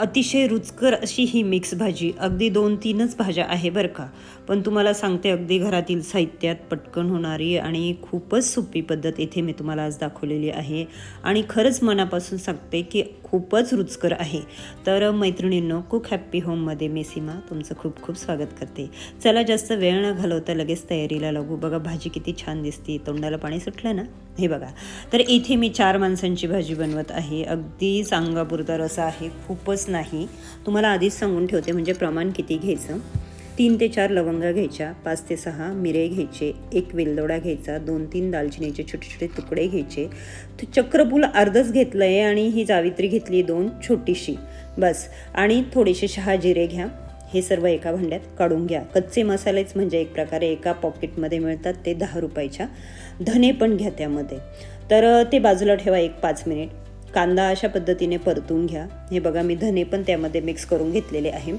अतिशय रुचकर अशी ही मिक्स भाजी. अगदी दोन तीनच भाज्या आहे बरं का. पण तुम्हाला सांगते अगदी घरातील साहित्यात पटकन होणारी आणि खूपच सोपी पद्धत इथे मी तुम्हाला आज दाखवलेली आहे. आणि खरंच मनापासून सांगते की खूपच रुचकर आहे. तर मैत्रिणींनो कुक हॅप्पी होममध्ये मी सीमा तुमचं खूप खूप स्वागत करते. चला जास्त वेळ न घालवता लगेच तयारीला लागू. बघा भाजी किती छान दिसते. तोंडाला पाणी सुटलं ना? हे बघा. तर इथे मी चार माणसांची भाजी बनवत आहे. अगदी सांगापुरता रसा आहे. खूपच नाही. तुम्हाला आधीच सांगून ठेवते. म्हणजे प्रमाण किती घ्यायचं? तीन ते चार लवंगा घ्यायच्या पाच ते सहा मिरे घ्यायचे एक वेलदोडा घ्यायचा दोन तीन दालचिनीचे छोटे छोटे तुकडे घ्यायचे. तर चक्रफूल अर्धच घेतलं आहे आणि ही जावित्री घेतली दोन छोटीशी. बस. आणि थोडेसे शहा जिरे घ्या. हे सर्व एका भांड्यात काढून घ्या. कच्चे मसालेच म्हणजे एक प्रकारे एका पॉकेटमध्ये मिळतात ते दहा रुपयाच्या. धने पण घ्या त्यामध्ये. तर ते बाजूला ठेवा एक पाच मिनिट. कांदा अशा पद्धतीने परतून घ्या. हे बघा मी धने पण त्यामध्ये मिक्स करून घेतलेले आहे.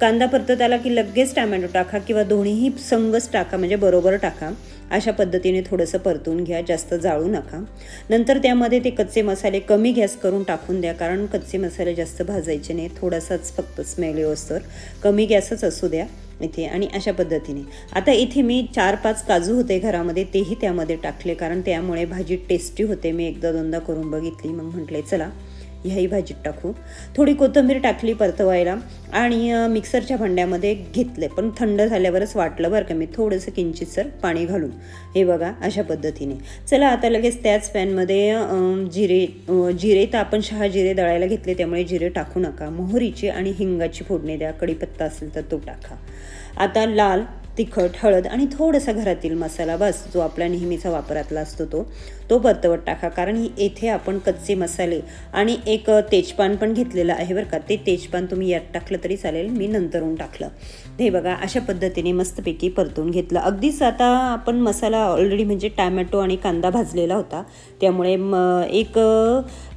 कांदा परतत आला की लगेच टॅमॅटो टाका किंवा दोन्हीही संगच टाका म्हणजे बरोबर टाका. अशा पद्धतीने थोडंसं परतून घ्या जास्त जाळू नका. नंतर त्यामध्ये ते कच्चे मसाले कमी गॅस करून टाकून द्या कारण कच्चे मसाले जास्त भाजायचे नाही थोडासाच फक्त स्मेल तर. कमी गॅसच असू द्या. इथे आणि अशा पद्धतीने. आता इथे मी चार पाच काजू होते घरामध्ये तेही त्यामध्ये टाकले. कारण त्यामुळे भाजी टेस्टी होते. मी एकदा दोनदा करून बघितली. मग म्हटले चला ह्याही भाजीत टाकू. थोडी कोथिंबीर टाकली परतवायला आणि मिक्सरच्या भांड्यामध्ये घेतले. पण थंड झाल्यावरच वाटलं बरं का मी थोडंसं किंचितसर पाणी घालून. हे बघा अशा पद्धतीने. चला आता लगेच त्याच पॅनमध्ये जिरे जिरे तर आपण शहा जिरे दळायला घेतले त्यामुळे जिरे टाकू नका. मोहरीची आणि हिंगाची फोडणी द्या. कढीपत्ता असेल तर तो टाका. आता लाल तिखट हळद आणि थोडासा घरातील मसाला बस जो आपल्या नेहमीचा वापरातला असतो तो. तो परतवत टाका कारण येथे आपण कच्चे मसाले आणि एक तेजपान पण घेतलेलं आहे बरं का. ते तेजपान तुम्ही यात टाकलं तरी चालेल मी नंतरून टाकलं. हे बघा अशा पद्धतीने मस्तपैकी परतून घेतलं. अगदीच आता आपण मसाला ऑलरेडी म्हणजे टॅमॅटो आणि कांदा भाजलेला होता. त्यामुळे म एक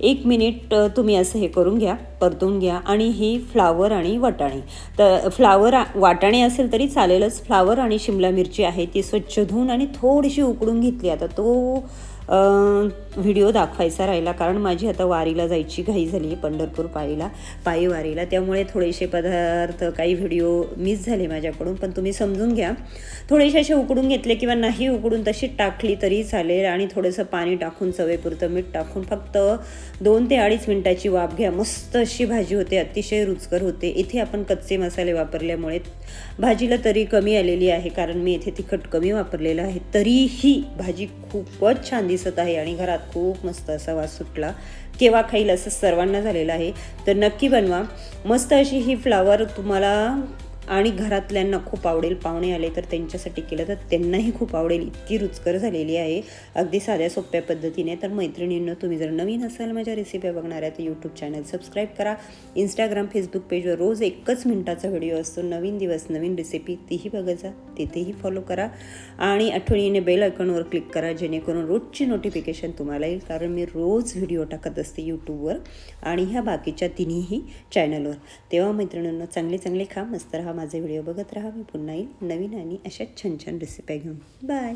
एक मिनिट तुम्ही असं हे करून घ्या. परतून घ्या आणि ही फ्लावर आणि वाटाणे. तर फ्लावर वाटाणे असेल तरी चालेलच. फ्लावर आणि शिमला मिरची आहे ती स्वच्छ धुवून आणि थोडीशी उकडून घेतली. आता तो व्हिडिओ दाखवायचा राहिला कारण माझी आता वारीला जायची घाई झाली पंढरपूर पायीला पायी वारीला. त्यामुळे थोडेसे पदार्थ काही व्हिडिओ मिस झाले माझ्याकडून पण तुम्ही समजून घ्या. थोडेसे असे उकडून घेतले किंवा नाही उकडून तशी टाकली तरी चालेल आणि थोडंसं पाणी टाकून चवेपुरतं मीठ टाकून फक्त दोन ते अडीच मिनटाची वाफ घ्या. मस्त अशी भाजी होते अतिशय रुचकर होते. इथे आपण कच्चे मसाले वापरल्यामुळे भाजीला तरी कमी आलेली आहे कारण मी इथे तिखट कमी वापरलेलं आहे. तरीही भाजी खूपच छान दिसते. दिसत आहे आणि घरात खूप मस्त असा वास सुटला. केव्हा खाईल असं सर्वांना झालेलं आहे. तर नक्की बनवा. मस्त अशी ही फ्लावर तुम्हाला आणि घरातल्यांना खूप आवडेल. पाहुणे आले तर त्यांच्यासाठी केलं तर त्यांनाही खूप आवडेल. इतकी रुचकर झालेली आहे. अगदी साध्या सोप्या पद्धतीने. तर मैत्रिणींनो तुम्ही जर नवीन असाल माझ्या रेसिपी बघणार आहे तर यूट्यूब चॅनल सबस्क्राईब करा. इंस्टाग्राम फेसबुक पेजवर रोज एकच मिनिटाचा व्हिडिओ असतो. नवीन दिवस नवीन रेसिपी तीही बघत जा तिथेही फॉलो करा. आणि आठवणीने बेल आयकॉनवर क्लिक करा जेणेकरून रोजची नोटिफिकेशन तुम्हाला येईल. कारण मी रोज व्हिडिओ टाकत असते यूट्यूबवर आणि ह्या बाकीच्या तिन्हीही चॅनलवर तेव्हा मैत्रिणींना चांगले चांगले खा. मस्त राहा. माझे व्हिडिओ बघत राहा. मी पुन्हा येईल नवीन आणि अशा छान छान रेसिप्या घेऊन. बाय